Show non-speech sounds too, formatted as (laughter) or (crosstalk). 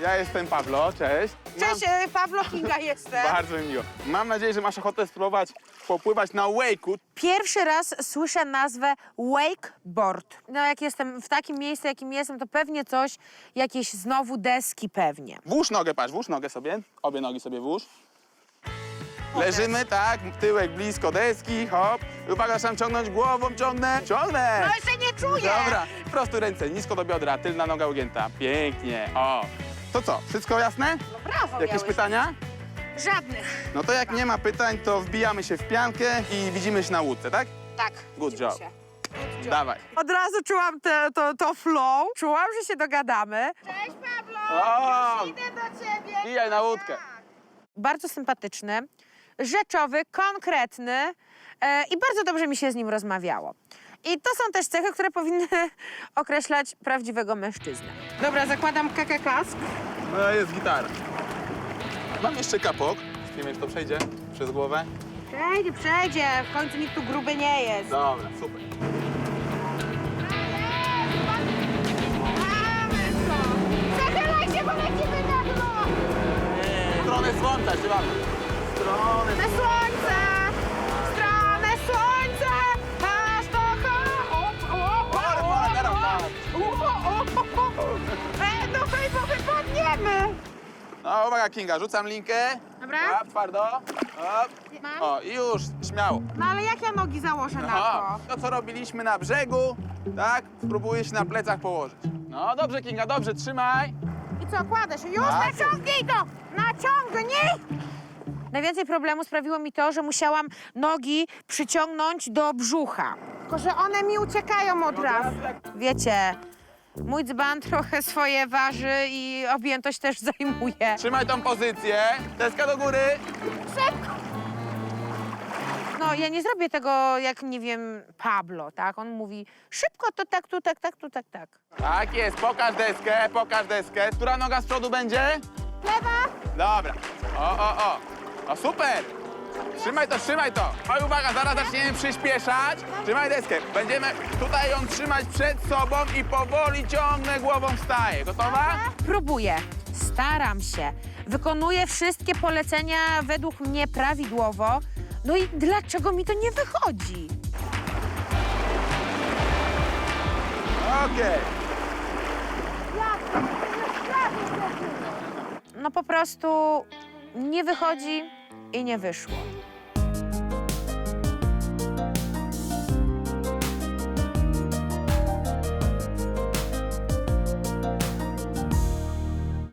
Ja jestem Pablo, cześć. Cześć, e, Pawlo (laughs) Kinga jestem. Bardzo mi miło. Mam nadzieję, że masz ochotę spróbować popływać na wake'u. Pierwszy raz słyszę nazwę wakeboard. No jak jestem w takim miejscu, jakim jestem, to pewnie coś, jakieś znowu deski pewnie. Włóż nogę, patrz, włóż nogę sobie. Obie nogi sobie włóż. Leżymy, tak, tyłek blisko deski, hop. Uwaga, trzeba ciągnąć głową, ciągnę, ciągnę. No jeszcze nie czuję! Dobra, prosto ręce, nisko do biodra, tylna noga ugięta. Pięknie, o. To co, wszystko jasne? No brawo Jakieś miałeś. pytania? Żadnych. No to jak nie ma pytań, to wbijamy się w piankę i widzimy się na łódce, tak? Tak. Good widzimy job. się. Dawaj. Od razu czułam te, to, to flow, czułam, że się dogadamy. Cześć Pablo! O, Idę do ciebie! wbijaj na łódkę. Bardzo sympatyczny, rzeczowy, konkretny e, i bardzo dobrze mi się z nim rozmawiało. I to są też cechy, które powinny (laughs) określać prawdziwego mężczyznę. Dobra, zakładam kaka kask. No jest gitara. Mam jeszcze kapok. Nie wiem, czy to przejdzie przez głowę. Przejdzie, przejdzie, w końcu nikt tu gruby nie jest. Dobra, super. Zaczynaj się, bo lecimy na dno! Stronę słońca się No uwaga Kinga, rzucam linkę. Dobra. Hop, twardo. Hop. Mam? O, i już, śmiało. No ale jak ja nogi założę na to? to co robiliśmy na brzegu, tak? Spróbuję się na plecach położyć. No dobrze Kinga, dobrze, trzymaj. I co, kładę się? Już Tak. naciągnij to! Naciągnij! Najwięcej problemu sprawiło mi to, że musiałam nogi przyciągnąć do brzucha. Tylko, że one mi uciekają od razu. Wiecie, mój dzban trochę swoje waży i objętość też zajmuje. Trzymaj tą pozycję. Deska do góry. No, ja nie zrobię tego, jak nie wiem, Pablo, tak? On mówi szybko, to tak, tu, tak, tak, tu, tak, tak. Tak jest, pokaż deskę, pokaż deskę. Która noga z przodu będzie? Lewa! Dobra. O, o, o. O, super. Trzymaj to, trzymaj to. Oj, uwaga, zaraz zaczniemy przyspieszać. Trzymaj deskę. Będziemy tutaj ją trzymać przed sobą i powoli ciągnę głową wstaję. Gotowa? Próbuję, staram się, wykonuję wszystkie polecenia według mnie prawidłowo. No i dlaczego mi to nie wychodzi? Okej. No po prostu nie wychodzi i nie wyszło.